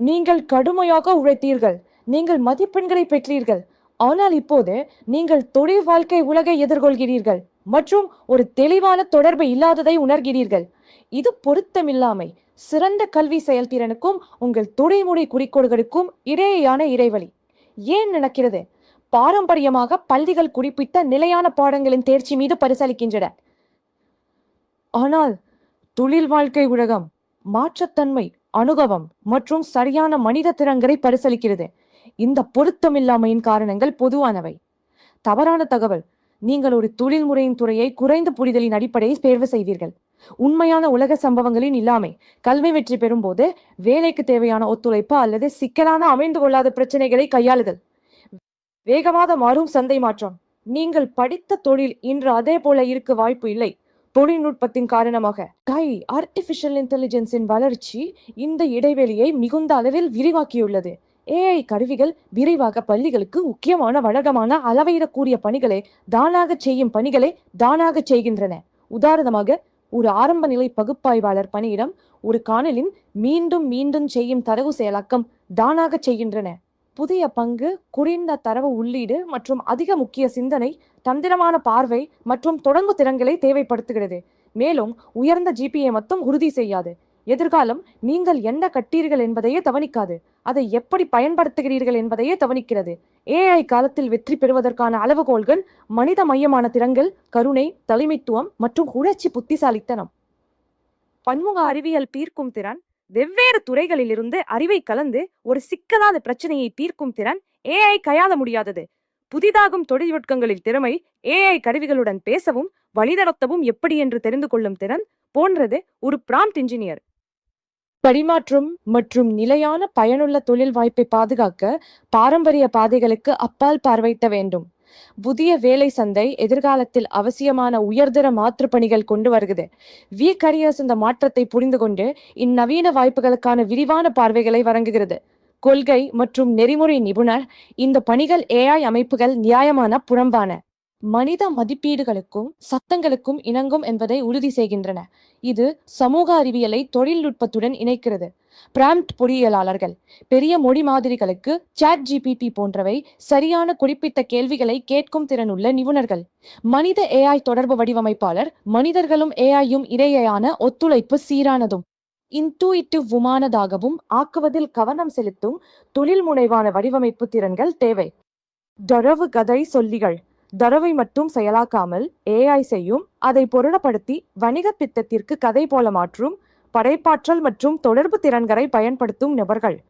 நீங்கள் கடுமையாக உழைத்தீர்கள். நீங்கள் மதிப்பெண்களை பெற்றீர்கள். ஆனால் இப்போது நீங்கள் தொழில் வாழ்க்கை உலகை எதிர்கொள்கிறீர்கள் மற்றும் ஒரு தெளிவான தொடர்பு இல்லாததை உணர்கிறீர்கள். இது பொருத்தமில்லாமை. சிறந்த கல்வி செயல்திறனுக்கும் உங்கள் தொழில்முறை குறிக்கோள்களுக்கும் இடையேயான இடைவெளி. ஏன் நடக்கிறது? பாரம்பரியமாக பள்ளிகள் குறிப்பிட்ட நிலையான பாடங்களின் தேர்ச்சி மீது பரிசளிக்கின்றன ஆனால் தொழில் வாழ்க்கை உலகம் மாற்றத்தன்மை அனுபவம் மற்றும் சரியான மனித திறன்களை பரிசளிக்கிறது. இந்த பொருத்தமில்லாமையின் காரணங்கள் பொதுவானவை. தவறான தகவல் நீங்கள் ஒரு தொழில்முறையின் துறையை குறைந்த புரிதலின் அடிப்படையில் தேர்வு செய்வீர்கள். உண்மையான உலக சம்பவங்களின் இல்லாமை கல்வி வெற்றி பெறும்போது வேலைக்கு தேவையான ஒத்துழைப்பு அல்லது சிக்கலான அமைந்து கொள்ளாத பிரச்சனைகளை கையாளுதல். வேகமாக மாறும் சந்தை மாற்றம். நீங்கள் படித்த தொழில் இன்று அதே போல இருக்க வாய்ப்பு இல்லை. தொழில்நுட்பத்தின் காரணமாக கை ஆர்டிபிஷியல் இன்டெலிஜென்ஸின் வளர்ச்சி இந்த இடைவெளியை மிகுந்த அளவில் விரிவாக்கியுள்ளது. ஏஐ கருவிகள் விரைவாக பள்ளிகளுக்கு முக்கியமான வழக்கமான அளவையிடக்கூடிய பணிகளை தானாக செய்யும் பணிகளை தானாக செய்கின்றன. உதாரணமாக ஒரு ஆரம்ப நிலை பகுப்பாய்வாளர் பணியிடம் ஒரு காணலின் மீண்டும் மீண்டும் செய்யும் தரவு செயலாக்கம் தானாக செய்கின்றன. புதிய பங்கு குறைந்த தரவு உள்ளீடு மற்றும் அதிக முக்கிய சிந்தனை தந்திரமான பார்வை மற்றும் தொடங்கு திறன்களை தேவைப்படுத்துகிறது. மேலும் உயர்ந்த ஜிபிஏ மட்டும் உறுதி செய்யாது. எதிர்காலம் நீங்கள் என்ன கட்டீர்கள் என்பதையே கவனிக்காது. அதை எப்படி பயன்படுத்துகிறீர்கள் என்பதையே கவனிக்கிறது. ஏஐ காலத்தில் வெற்றி பெறுவதற்கான அளவுகோல்கள் மனித மையமான திறன்கள் கருணை தலைமைத்துவம் மற்றும் உணர்ச்சி புத்திசாலித்தனம். பன்முக அறிவியல் தீர்க்கும் திறன் வெவ்வேறு துறைகளிலிருந்து அறிவை கலந்து ஒரு சிக்கலாத பிரச்சனையை தீர்க்கும் திறன் ஏஐ கையாள முடியாதது. புதிதாகும் தொழில்நுட்பங்களில் திறமை ஏஐ கருவிகளுடன் பேசவும் வழிநடத்தவும் எப்படி என்று தெரிந்து கொள்ளும் திறன் போன்றது ஒரு பிராம்ட் இன்ஜினியர் பரிமாற்றம் மற்றும் நிலையான பயனுள்ள தொழில் வாய்ப்பை பாதுகாக்க பாரம்பரிய பாதைகளுக்கு அப்பால் பார்வையிட்ட வேண்டும். புதிய வேலை சந்தை எதிர்காலத்தில் அவசியமான உயர்தர மாற்று பணிகள் கொண்டு வருகிறது. வி கரியர்ஸ் இந்த மாற்றத்தை புரிந்து கொண்டு இந்நவீன வாய்ப்புகளுக்கான விரிவான பார்வைகளை வழங்குகிறது. கொள்கை மற்றும் நெறிமுறை நிபுணர் இந்த பணிகள் ஏஐ அமைப்புகள் நியாயமான புறம்பான. மனித மதிப்பீடுகளுக்கும் சத்தங்களுக்கும் இணங்கும் என்பதை உறுதி செய்கின்றன. இது சமூக அறிவியலை தொழில்நுட்பத்துடன் இணைக்கிறது. பிராம்ட் பொறியியலாளர்கள் பெரிய மொழி மாதிரிகளுக்கு சாட் ஜிபிடி போன்றவை சரியான குறிப்பிட்ட கேள்விகளை கேட்கும் திறனுள்ள நிபுணர்கள். மனித ஏஐ தொடர்பு வடிவமைப்பாளர் மனிதர்களும் ஏஐயும் இடையேயான ஒத்துழைப்பு சீரானதும் இன்டூயிட்டிவ் உமானதாகவும் ஆக்குவதில் கவனம் செலுத்தும் தொழில் முனைவான வடிவமைப்பு திறன்கள் தேவை. தரவு கதை சொல்லிகள் தரவை மட்டும் செயலாக்காமல் ஏஐ செய்யும் அதை பொருளப்படுத்தி வணிக திட்டத்திற்கு கதை போல மாற்றும் படைப்பாற்றல் மற்றும் தொடர்பு திறன்களை பயன்படுத்தும் நபர்கள்.